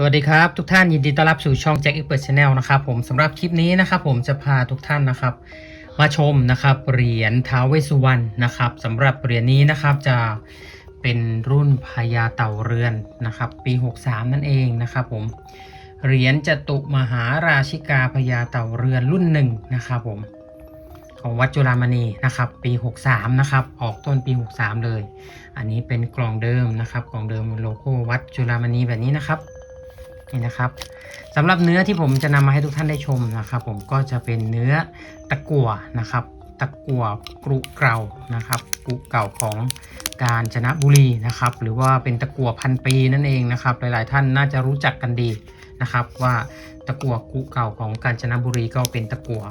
สวัสดีครับทุกท่านยินดีต้อนรับสู่ช่อง Jack Expert Channel นะครับผมสำหรับคลิปนี้นะครับผมจะพาทุกท่านนะครับ มาชมนะครับเหรียญท้าวเวสสุวรรณนะครับสำหรับเหรียญนี้นะครับจะเป็นรุ่นพญาเต่าเรือนนะครับปี 63 นั่นเองนะครับผมเหรียญจตุมหาราชิกาพญาเต่าเรือนรุ่นหนึ่งนะครับผมของวัดจุฬามณีนะครับปี 63 นะครับออกต้นปี 63 เลย อันนี้เป็นกล่องเดิมนะครับกล่องเดิมโลโก้วัดจุฬามณีแบบนี้นะครับ นี่นะครับสำหรับเนื้อที่ผมจะนำมาให้ทุกท่านได้ชมนะครับ ผมก็จะเป็นเนื้อตะกั่วนะครับ ตะกั่วกรุเก่านะครับกรุเก่าของกาญจนบุรีนะครับ หรือว่าเป็นตะกั่วพันปีนั่นเองนะครับ หลาย ๆ ท่านน่าจะรู้จักกันดีนะครับ ว่าตะกั่วกรุเก่าของกาญจนบุรีก็เป็นตะกั่ว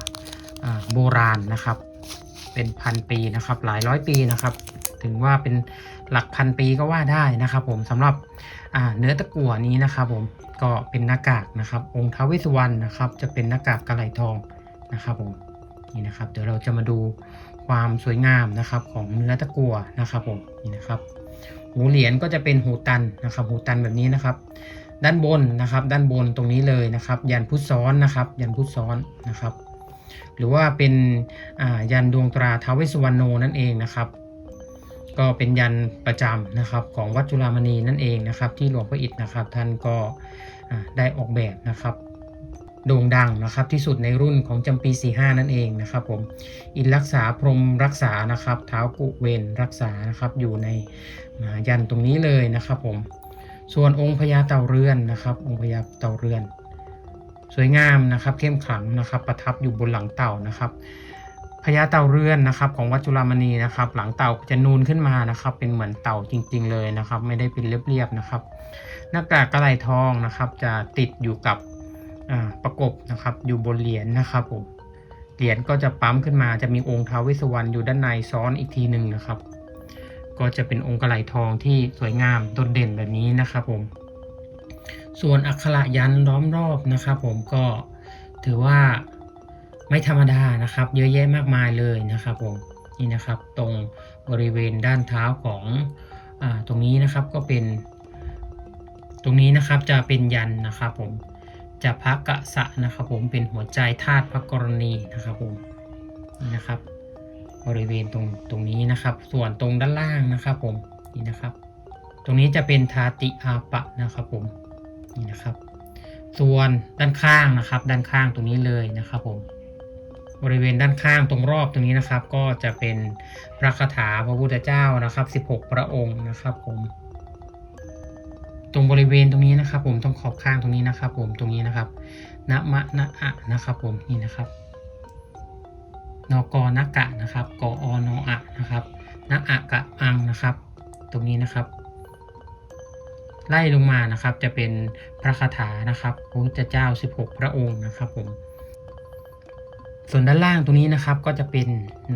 โบราณนะครับ เป็นพันปีนะครับ หลายร้อยปีนะครับ ถึงว่าเป็นหลักพันปีก็ว่าได้นะครับ ผมสำหรับเนื้อตะกั่วนี้นะครับ ผม ก็เป็นหน้ากากนะครับ องค์ท้าวเวสสุวรรณนะครับ จะเป็นหน้ากากกระไหลทองนะครับผมนี่นะครับเดี๋ยวเราจะมาดูความสวยงามนะครับของเนื้อตะกั่วนะครับผมนี่นะครับหูเหรียญก็จะเป็นหูตันนะครับ หูตันแบบนี้นะครับ ด้านบนนะครับ ด้านบนตรงนี้เลยนะครับ ยันพุทธซ้อนนะครับ ยันพุทธซ้อนนะครับ หรือว่าเป็นยันดวงตราท้าวเวสสุวรรณโนนั่นเองนะครับ ก็เป็นยันประจำนะครับของวัดจุฬามณีนั่นเองนะครับ ที่หลวงพ่ออิฐนะครับ ท่านก็ได้ออกแบบนะครับโด่งดังนะครับที่สุดในรุ่นของจำปี 45 นั่นเองนะครับผมอินรักษาพรมรักษานะครับเท้ากุเวนรักษานะครับอยู่ในอ่ายันตรงนี้เลยนะครับผมส่วนองค์พญาเต่าเรือนนะครับ องค์พญาเต่าเรือน สวยงามนะครับเข้มขลังนะครับ ประทับอยู่บนหลังเต่านะครับ ญาเต่าเรือนนะครับของวัดจุฬามณีนะครับ หลังเต่าจะนูนขึ้นมานะครับ เป็นเหมือนเต่าจริง ๆ เลยนะครับ ไม่ได้เป็นเรียบๆนะครับ หน้ากากกระไหลทองนะครับ จะติดอยู่กับประกบนะครับ อยู่บนเหรียญนะครับผมเหรียญก็จะปั๊มขึ้นมาจะมีองค์ท้าวเวสวรรณอยู่ด้านในซ้อนอีกทีหนึ่งนะครับ ก็จะเป็นองค์กระไหลทองที่สวยงามโดดเด่นแบบนี้นะครับผม ส่วนอักขระยันล้อมรอบนะครับ ผมก็ถือว่า ไม่ธรรมดานะครับ เยอะแยะมากมายเลยนะครับผมนี่นะครับตรงบริเวณด้านเท้าของอตรงนี้นะครับก็เป็น ตรงนี้นะครับจะเป็นยันนะครับผมจะพระกะสะนะครับผมเป็นหัวใจธาตุพระกรณีนะครับผมนี่นะครับบริเวณตรงตรงนี้นะครับ ส่วนตรงด้านล่างนะครับผมนี่นะครับ ตรงนี้จะเป็นทาติอาปะนะครับผมนี่นะครับ ส่วนด้านข้างนะครับ ด้านข้างตรงนี้เลยนะครับผม บริเวณด้านข้างตรงรอบตรงนี้นะครับ ก็จะเป็นพระคาถาพระพุทธเจ้านะครับ 16 พระองค์นะครับผมตรงบริเวณตรงนี้นะครับ ผมตรงขอบข้างตรงนี้นะครับ ผมตรงนี้นะครับนะมะนะอะนะครับ ผมนี่นะครับนกนักกะนะครับกออนออะนะครับนะอะกะอังนะครับ ตรงนี้นะครับ ไล่ลงมานะครับจะเป็นพระคาถานะครับพระพุทธเจ้า 16 พระองค์นะครับ ผม ส่วนด้านล่างตรงนี้นะครับก็จะเป็น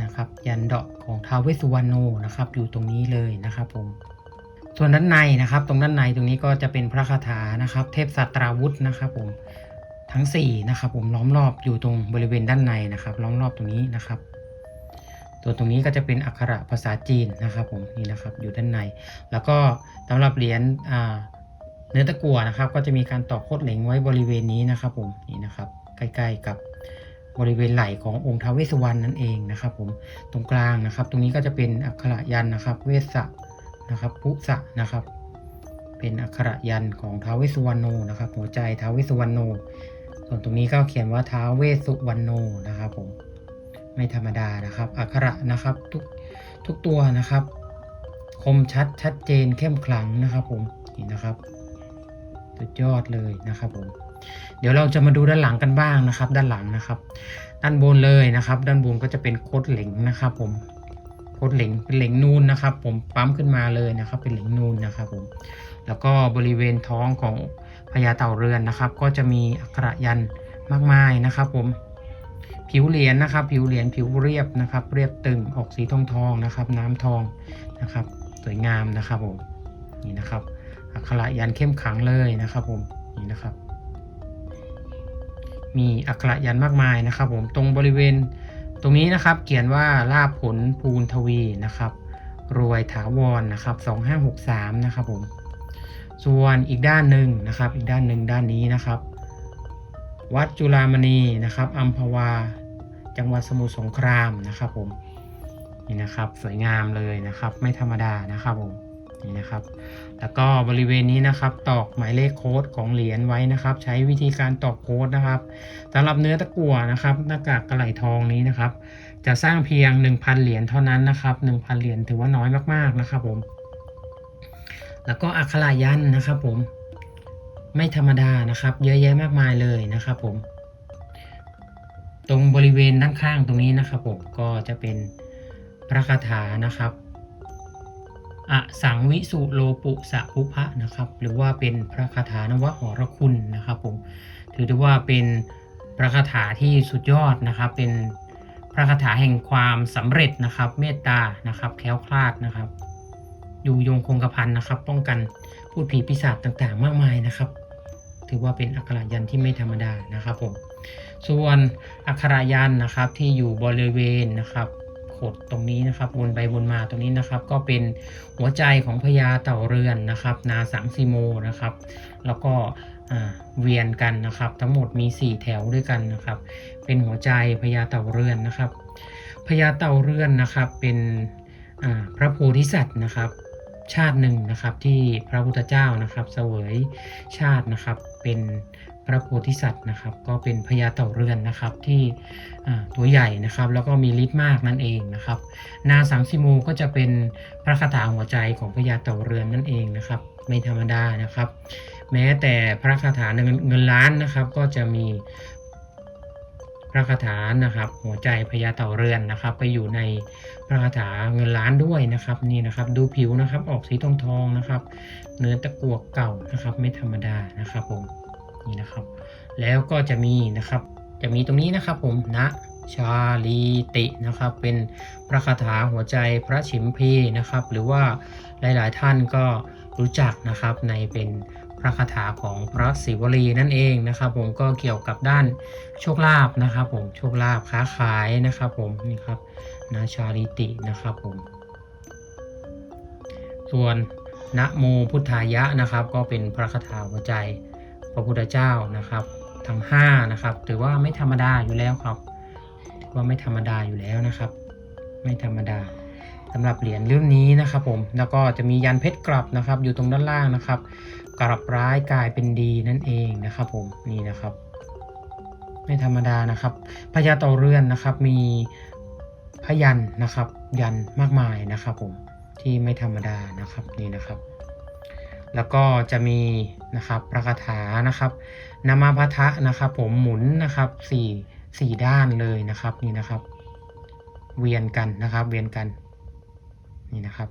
นะครับยันดอกของท้าวเวสสุวรรณโนนะครับ อยู่ตรงนี้เลยนะครับผมส่วนด้านในนะครับ ตรงด้านในตรงนี้ก็จะเป็นพระคาถานะครับ เทพสัตราวุธนะครับ ผมทั้ง4นะครับ ผมล้อมรอบอยู่ตรงบริเวณด้านในนะครับ ล้อมรอบตรงนี้นะครับตัวตรงนี้ก็จะเป็นอักขระภาษาจีนนะครับ ผมนี่นะครับอยู่ด้านใน แล้วก็สำหรับเหรียญเนื้อตะกั่วนะครับ ก็จะมีการต่อโคดเหล็งไว้บริเวณนี้นะครับ ผมนี่นะครับ ใกล้ ๆ กับ บริเวณไหล่ขององค์ท้าวเวสสุวรรณนั่นเองนะครับผมตรงกลางนะครับ ตรงนี้ก็จะเป็นอักขระยันนะครับ เวสสะนะครับพุสะนะครับ เป็นอักขระยันของท้าวเวสสุวรรณโนนะครับ หัวใจท้าวเวสสุวรรณโน ส่วนตรงนี้ก็เขียนว่าท้าวเวสสุวรรณโนนะครับผมไม่ธรรมดานะครับ อักขระนะครับทุกทุกตัวนะครับ คมชัดชัดเจนเข้มขลังนะครับผมนี่นะครับสุดยอดเลยนะครับผม เดี๋ยวเราจะมาดูด้านหลังกันบ้างนะครับ ด้านหลังนะครับ ด้านบนเลยนะครับ ด้านบนก็จะเป็นโคดเหล็งนะครับผมโคดเหล็งเป็นเหล็งนูนนะครับ ผมปั๊มขึ้นมาเลยนะครับ เป็นเหล็งนูนนะครับผมแล้วก็บริเวณท้องของพญาเต่าเรือนนะครับ ก็จะมีอักขระยันมากมายนะครับ ผมผิวเหรียญนะครับ ผิวเหรียญผิวเรียบนะครับ เรียบตึงออกสีทองทองนะครับ น้ำทองนะครับ สวยงามนะครับผมนี่นะครับอักขระยันเข้มขังเลยนะครับ ผมนี่นะครับ มีอักขระยันมากมายนะครับ ผมตรงบริเวณตรงนี้นะครับเขียนว่าลาบผลภูนทวีนะครับ รวยถาวรนะครับ 2563 นะครับผมส่วนอีกด้านหนึ่งนะครับ อีกด้านหนึ่งด้านนี้นะครับ วัดจุฬามณีนะครับอัมพวา จังหวัดสมุทรสงครามนะครับผมนี่นะครับสวยงามเลยนะครับ ไม่ธรรมดานะครับผม นี่นะครับ แล้วก็บริเวณนี้นะครับตอกหมายเลขโค้ดของเหรียญไว้นะครับ ใช้วิธีการตอกโค้ดนะครับสำหรับเนื้อตะกั่วนะครับหน้ากากกระไหลทองนี้นะครับ จะสร้างเพียง 1,000 เหรียญเท่านั้นนะครับ 1,000 เหรียญถือว่าน้อยมากๆนะครับผมแล้วก็อักขระยันนะครับผมไม่ธรรมดานะครับ เยอะแยะมากมายเลยนะครับผม ตรงบริเวณด้านข้างตรงนี้นะครับผมก็จะเป็นพระคาถานะครับ อสังวิสุโลปุสะภุพะนะครับ หรือว่าเป็นพระคาถานวหรคุณนะครับผมถือได้ว่าเป็นพระคาถาที่สุดยอดนะครับ เป็นพระคาถาแห่งความสำเร็จนะครับ เมตตานะครับแคล้วคลาดนะครับ อยู่ยงคงกระพันนะครับ ป้องกันพูดผีปีศาจต่างๆ มากมายนะครับ ถือว่าเป็นอักขรยันที่ไม่ธรรมดานะครับผมส่วนอักขรยันนะครับที่อยู่บริเวณนะครับ ขดตรงนี้นะครับวนไปวนมาตรงนี้นะครับ ก็เป็นหัวใจของพญาเต่าเรือนนะครับ นาสังสีโมนะครับ แล้วก็เวียนกันนะครับ ทั้งหมดมี 4 แถวด้วยกันนะครับ เป็นหัวใจพญาเต่าเรือนนะครับพญาเต่าเรือนนะครับเป็นพระโพธิสัตว์นะครับ ชาติหนึ่งนะครับที่พระพุทธเจ้านะครับเสวยชาตินะครับเป็น พระโพธิสัตว์นะครับ ก็เป็นพญาเต่าเรือนนะครับ ที่ตัวใหญ่นะครับ แล้วก็มีฤทธิ์มากนั่นเองนะครับ นาสังสิโมก็จะเป็นพระคาถาหัวใจของพญาเต่าเรือนนั่นเองนะครับ ไม่ธรรมดานะครับ แม้แต่พระคาถาเงินเงินล้านนะครับ ก็จะมีพระคาถานะครับ หัวใจพญาเต่าเรือนนะครับ ไปอยู่ในพระคาถาเงินล้านด้วยนะครับนี่นะครับ ดูผิวนะครับ ออกสีทองทองนะครับ เนื้อตะกั่วเก่านะครับ ไม่ธรรมดานะครับผม นี่นะครับ แล้วก็จะมีนะครับ จะมีตรงนี้นะครับผมนะชาลีตินะครับ เป็นพระคาถาหัวใจพระฉิมพีนะครับ หรือว่าหลาย ๆ ท่านก็รู้จักนะครับในเป็นพระคาถาของพระศิวลีนั่นเองนะครับ ผมก็เกี่ยวกับด้านโชคลาภนะครับ ผมโชคลาภค้าขายนะครับ ผมนี่ครับนาชาลิตินะครับผม ส่วนนะโมพุทธายะนะครับ ก็เป็นพระคาถาหัวใจ พระพุทธเจ้านะครับทั้ง5นะครับถือว่าไม่ธรรมดาอยู่แล้วครับถือว่าไม่ธรรมดาอยู่แล้วนะครับ ไม่ธรรมดาสำหรับเหรียญรุ่นนี้นะครับผมแล้วก็จะมียันเพชรกลับนะครับ อยู่ตรงด้านล่างนะครับ กลับร้ายกลายเป็นดีนั่นเองนะครับ ผมนี่นะครับ ไม่ธรรมดานะครับพญาเต่าเรือนนะครับ มีพยันนะครับ ยันมากมายนะครับ ผมที่ไม่ธรรมดานะครับนี่นะครับ แล้วก็จะมีนะครับพระคาถานะครับนามาพัทะนะครับผมหมุนนะครับสี่สี่ด้านเลยนะครับนี่นะครับ เวียนกันนะครับเวียนกันนี่นะครับ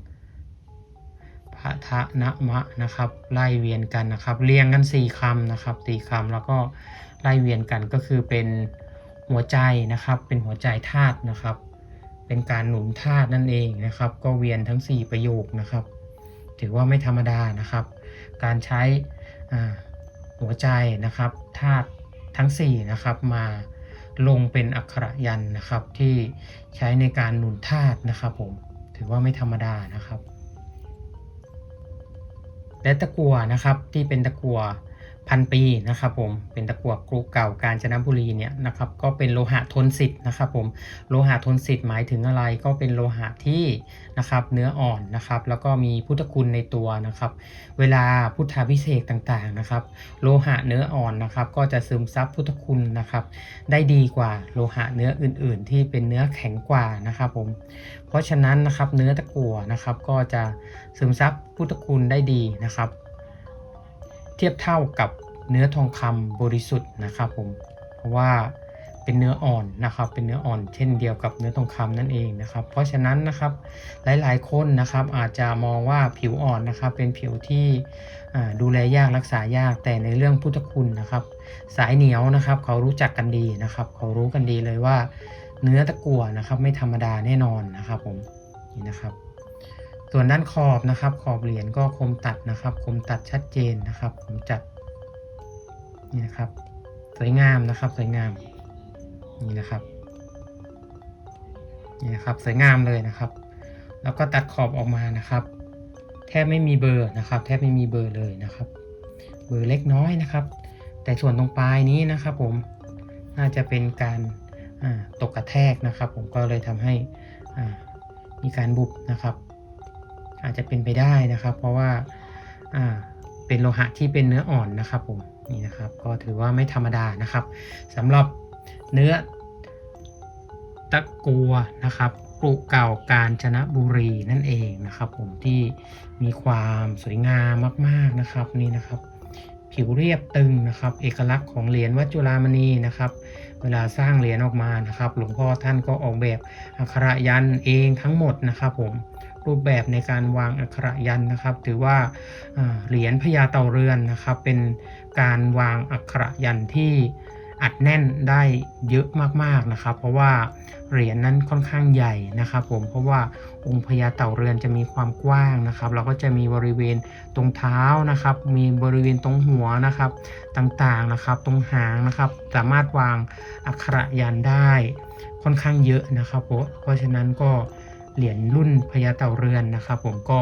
พัทะนะมะนะครับไล่เวียนกันนะครับ เรียงกันสี่คำนะครับสี่คำแล้วก็ไล่เวียนกันก็คือเป็นหัวใจนะครับ เป็นหัวใจธาตุนะครับ เป็นการหนุนธาตุนั่นเองนะครับ ก็เวียนทั้ง 4 ประโยคนะครับ ถือว่าไม่ธรรมดานะครับ การใช้หัวใจนะครับธาตุทั้ง4นะครับมาลงเป็นอักขระยันนะครับที่ใช้ในการหนุนธาตุนะครับผมถือว่าไม่ธรรมดานะครับ และตะกัวนะครับที่เป็นตะกัว พันปีนะครับผมเป็นตะกั่วกรุเก่ากาญจนบุรีเนี่ยนะครับก็เป็นโลหะทนสิทธิ์นะครับผมโลหะทนสิทธิ์หมายถึงอะไรก็เป็นโลหะที่นะครับเนื้ออ่อนนะครับแล้วก็มีพุทธคุณในตัวนะครับเวลาพุทธาพิเศษต่างๆนะครับโลหะเนื้ออ่อนนะครับก็จะซึมซับพุทธคุณนะครับได้ดีกว่าโลหะเนื้ออื่น ๆ ที่เป็นเนื้อแข็งกว่านะครับผมเพราะฉะนั้นนะครับเนื้อตะกั่วนะครับก็จะซึมซับพุทธคุณได้ดีนะครับ เทียบเท่ากับเนื้อทองคำบริสุทธิ์นะครับผมเพราะว่าเป็นเนื้ออ่อนนะครับ เป็นเนื้ออ่อนเช่นเดียวกับเนื้อทองคำนั่นเองนะครับ เพราะฉะนั้นนะครับหลายๆคนนะครับอาจจะมองว่าผิวอ่อนนะครับเป็นผิวที่ดูแลยากรักษายากแต่ในเรื่องพุทธคุณนะครับ สายเหนียวนะครับเขารู้จักกันดีนะครับ เขารู้กันดีเลยว่าเนื้อตะกั่วนะครับไม่ธรรมดาแน่นอนนะครับผมนี่นะครับ ส่วนด้านขอบนะครับขอบเหรียญก็คมตัดนะครับ คมตัดชัดเจนนะครับคมจัดนี่นะครับ สวยงามนะครับสวยงามนี่นะครับนี่นะครับสวยงามเลยนะครับ แล้วก็ตัดขอบออกมานะครับ แทบไม่มีเบอร์นะครับ แทบไม่มีเบอร์เลยนะครับ เบอร์เล็กน้อยนะครับ แต่ส่วนตรงปลายนี้นะครับ ผมน่าจะเป็นการตกกระแทกนะครับ ผมก็เลยทำให้มีการบุบนะครับ อาจจะเป็นไปได้นะครับ เพราะว่าอ่าเป็นโลหะที่เป็นเนื้ออ่อนนะครับผมนี่นะครับก็ถือว่าไม่ธรรมดานะครับสำหรับเนื้อตะกัวนะครับกรุเก่าการชนะบุรีนั่นเองนะครับ ผมที่มีความสวยงามมาก ๆนะครับนี่นะครับ ผิวเรียบตึงนะครับ เอกลักษณ์ของเหรียญวัดจุฬามณีนะครับ เวลาสร้างเหรียญออกมานะครับ หลวงพ่อท่านก็ออกแบบอักขระยันเองทั้งหมดนะครับ ผม รูปแบบในการวางอักขระยันนะครับ ถือว่าเหรียญพญาเต่าเรือนนะครับ เป็นการวางอักขระยันที่อัดแน่นได้เยอะมากๆนะครับ เพราะว่าเหรียญนั้นค่อนข้างใหญ่นะครับผมเพราะว่าองค์พญาเต่าเรือนจะมีความกว้างนะครับเราก็จะมีบริเวณตรงเท้านะครับ มีบริเวณตรงหัวนะครับต่างๆนะครับ ตรงหางนะครับ สามารถวางอักขระยันได้ค่อนข้างเยอะนะครับเพราะฉะนั้นก็ เหรียญรุ่นพญาเต่าเรือนนะครับ ผมก็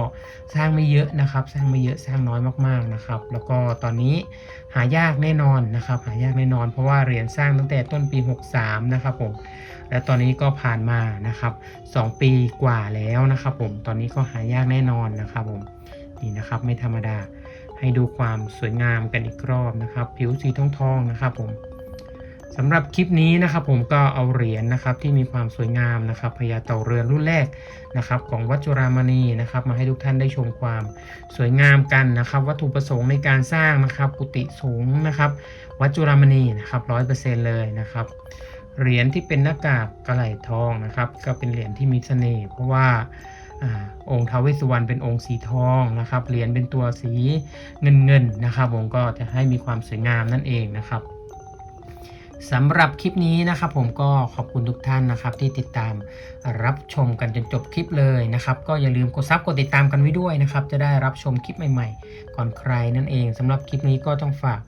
สร้างไม่เยอะนะครับ สร้างไม่เยอะสร้างน้อยมากๆนะครับ แล้วก็ตอนนี้หายากแน่นอนนะครับ หายากแน่นอน เพราะว่าเหรียญสร้างตั้งแต่ต้นปี 63 นะครับผมและตอนนี้ก็ผ่านมานะครับ 2 ปีกว่าแล้วนะครับ ผมตอนนี้ก็หายากแน่นอนนะครับผมนี่นะครับไม่ธรรมดาให้ดูความสวยงามกันอีกรอบนะครับ ผิวสีทองทองๆนะครับผม สำหรับคลิปนี้นะครับผมก็เอาเหรียญนะครับที่มีความสวยงามนะครับพญาเต่าเรือนรุ่นแรกนะครับของวัดจุรามณีนะครับมาให้ทุกท่านได้ชมความสวยงามกันนะครับ วัตถุประสงค์ในการสร้างนะครับกุฏิสูงนะครับวัดจุรามณีนะครับร้อยเปอร์เซ็นต์เลยนะครับเหรียญที่เป็นหน้ากากกระไหลทองนะครับก็เป็นเหรียญที่มีเสน่ห์เพราะว่าอองค์ทาวเวสสุวรรณเป็นองค์สีทองนะครับเหรียญเป็นตัวสีเงินเงินนะครับผมก็จะให้มีความสวยงามนั่นเองนะครับ สำหรับคลิปนี้นะครับผมก็ขอบคุณทุกท่านนะครับที่ติดตามรับชมกันจนจบคลิปเลยนะครับ ก็อย่าลืมกดซับกดติดตามกันไว้ด้วยนะครับ จะได้รับชมคลิปใหม่ๆ ก่อนใครนั่นเองสำหรับคลิปนี้ก็ต้องฝาก